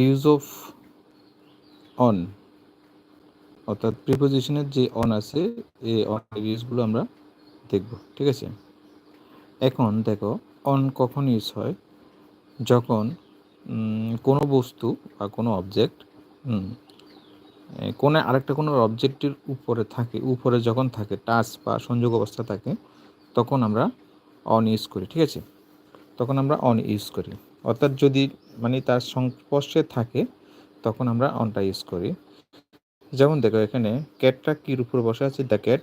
Use of on, অর্থাৎ প্রিপোজিশনের যে on আছে, এই অন ইউজগুলো আমরা দেখব, ঠিক আছে? এখন দেখো অন কখন ইউজ হয়? যখন কোনো বস্তু বা কোনো অবজেক্ট কোনো আরেকটা কোনো অবজেক্টের উপরে থাকে, উপরে যখন থাকে টাচ বা সংযোগ অবস্থা থাকে, তখন আমরা অন ইউজ করি, ঠিক আছে? তখন আমরা অন ইউজ করি। অর্থাৎ যদি মানে তার সংস্পর্শে থাকে, তখন আমরা অনটা ইউজ করি। যেমন দেখো এখানে ক্যাটটা কির উপরে বসে আছে? The cat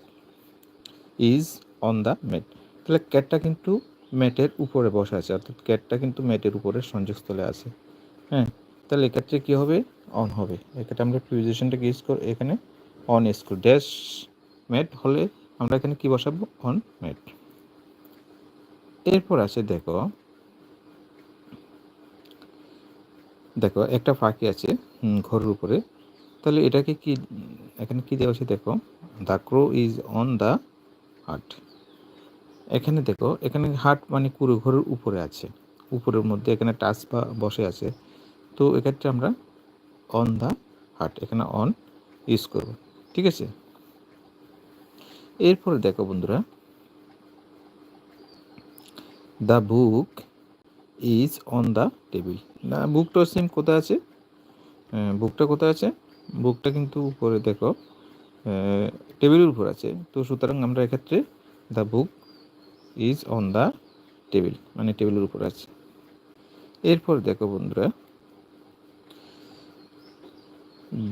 is on the mat তাহলে ক্যাটটা কিন্তু ম্যাটের উপরে বসে আছে, অর্থাৎ ক্যাটটা কিন্তু ম্যাটের উপরে সংযোগস্থলে আছে। হ্যাঁ তাহলে এক্ষেত্রে কী হবে? অন হবে। এক্ষেত্রে আমরা প্রিপোজিশনটাকে ইউজ করি, এখানে অন ইউজ করি। ড্যাশ ম্যাট হলে আমরা এখানে কি বসাবো? অন ম্যাট এরপর আছে দেখো দেখো, একটা ফাঁকি আছে ঘরের উপরে। তাহলে এটাকে কি, এখানে কি দেওয়া আছে দেখো the crow is on the hut এখানে দেখো, এখানে হাট মানে কুড়ো ঘরের উপরে আছে, উপরের মধ্যে এখানে টাচ বা বসে আছে। তো এক্ষেত্রে আমরা অন দ্য হাট এখানে অন ইউজ করব, ঠিক আছে? এরপরে দেখো বন্ধুরা the book is on the table না বুকটা সেম কোথায় আছে? বুকটা কোথায় আছে? বুকটা কিন্তু উপরে, দেখো টেবিলের উপর আছে। তো সুতরাং আমরা এক্ষেত্রে the book is on the table মানে টেবিলের উপর আছে। এরপর দেখো বন্ধুরা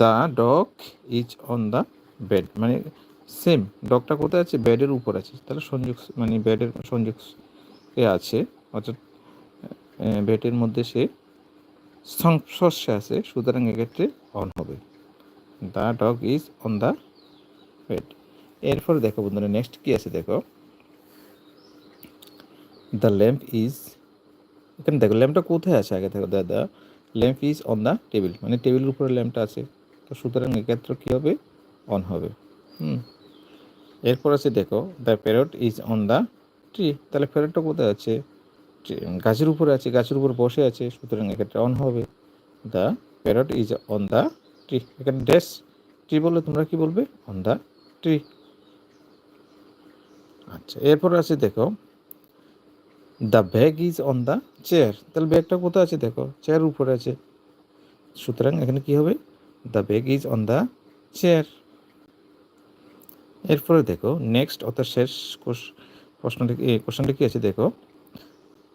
the dog is on the bed মানে সেম ডগটা কোথায় আছে? বেডের উপর আছে। তাহলে সংযোগ মানে বেডের সংযোগ এ আছে, অর্থাৎ বেডের মধ্যে সে সংস্পর্শে আছে, সুতরাং এক্ষেত্রে অন হবে। The dog is on the bed এরপর দেখো বন্ধুরা নেক্সট কি আছে দেখো? দ্য ল্যাম্প ইজ এখানে দেখো ল্যাম্পটা কোথায় আছে? আগে দেখো the lamp is on the table মানে টেবিলের উপরে ল্যাম্পটা আছে। তো সুতরাং এক্ষেত্রে কী হবে? অন হবে। হুম। এরপর আছে দেখো the parrot is on the tree তাহলে প্যারটটা কোথায় আছে? গাছের উপরে আছে, গাছের উপর বসে আছে, সুতরাং এক্ষেত্রে অন হবে। The parrot is on the tree এখানে ড্যাশ ট্রি বললে তোমরা কি বলবে? অন দ্য ট্রি আচ্ছা এরপর আছে দেখো the bag is on the chair তাহলে ব্যাগটা কোথায় আছে দেখো? চেয়ার উপরে আছে। সুতরাং এখানে কি হবে? The bag is on the chair এরপরে দেখো নেক্সট অর্থাৎ শেষ প্রশ্নটি কোশ্চেনটি কী আছে দেখো?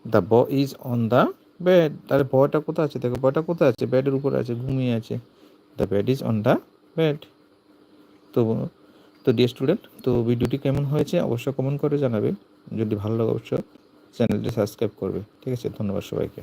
দ্য ব ইজ অন দ্য বেড তাহলে বয়টা কোথায় আছে? দেখো বয়টা কোথায় আছে? বেডের উপরে আছে, ঘুমিয়ে আছে। The bed is on the bed তো তো ডিয়ার স্টুডেন্ট তো ভিডিওটি কেমন হয়েছে অবশ্যই কমেন্ট করে জানাবে। যদি ভালো লাগে অবশ্যই চ্যানেলটি সাবস্ক্রাইব করবে। ঠিক আছে, ধন্যবাদ সবাইকে।